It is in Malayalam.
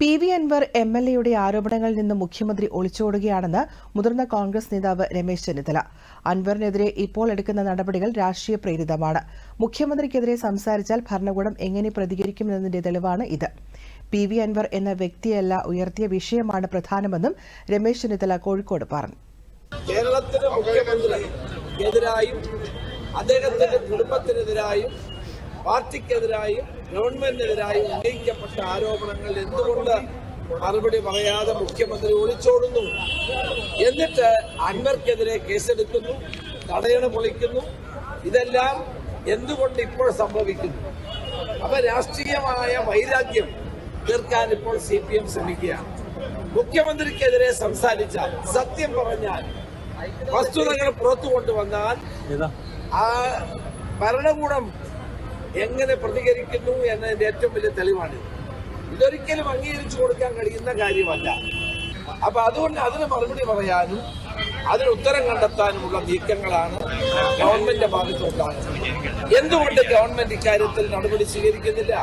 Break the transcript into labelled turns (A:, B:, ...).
A: P V Anvar M L എയുടെ ആരോപണങ്ങളിൽ നിന്ന് മുഖ്യമന്ത്രി ഒളിച്ചോടുകയാണെന്ന് മുതിർന്ന കോൺഗ്രസ് നേതാവ് രമേശ് ചെന്നിത്തല. അൻവറിനെതിരെ ഇപ്പോൾ എടുക്കുന്ന നടപടികൾ രാഷ്ട്രീയ പ്രേരിതമാണ്. മുഖ്യമന്ത്രിക്കെതിരെ സംസാരിച്ചാൽ ഭരണകൂടം എങ്ങനെ പ്രതികരിക്കുമെന്നതിന്റെ തെളിവാണ് ഇത്. പി വി അൻവർ എന്ന വ്യക്തിയല്ല ഉയർത്തിയ വിഷയമാണ് പ്രധാനമെന്നും രമേശ് ചെന്നിത്തല കോഴിക്കോട് പറഞ്ഞു.
B: കേരളത്തിലെ മുഖ്യമന്ത്രി എതിരായും അദ്ദേഹത്തിന്റെ കുടുംബത്തിനെതിരായും പാർട്ടിക്കെതിരായും ഗവൺമെന്റിനെതിരായും ഉന്നയിക്കപ്പെട്ട ആരോപണങ്ങൾ എന്തുകൊണ്ട് മറുപടി പറയാതെ മുഖ്യമന്ത്രി ഒളിച്ചോടുന്നു? എന്നിട്ട് അൻവർക്കെതിരെ കേസെടുക്കുന്നു തടയണ പൊളിക്കുന്നു. ഇതെല്ലാം എന്തുകൊണ്ട് ഇപ്പോൾ സംഭവിക്കുന്നു? അപ്പൊ രാഷ്ട്രീയമായ വൈരാഗ്യം തീർക്കാൻ ഇപ്പോൾ സി പി എം ശ്രമിക്കുകയാണ്. മുഖ്യമന്ത്രിക്കെതിരെ സംസാരിച്ചാൽ സത്യം പറഞ്ഞാൽ വസ്തുതകൾ പുറത്തു കൊണ്ടുവന്നാൽ ആ ഭരണകൂടം എങ്ങനെ പ്രതികരിക്കുന്നു എന്നതിന്റെ ഏറ്റവും വലിയ തെളിവാണിത്. ഇതൊരിക്കലും അംഗീകരിച്ചു കൊടുക്കാൻ കഴിയുന്ന കാര്യമല്ല. അപ്പൊ അതുകൊണ്ട് അതിന് മറുപടി പറയാനും അതിന് ഉത്തരം കണ്ടെത്താനുമുള്ള നീക്കങ്ങളാണ് ഗവൺമെന്റിന്റെ ഭാഗത്തുണ്ടാകുന്നത്. എന്തുകൊണ്ട് ഗവൺമെന്റ് ഇക്കാര്യത്തിൽ നടപടി സ്വീകരിക്കുന്നില്ല?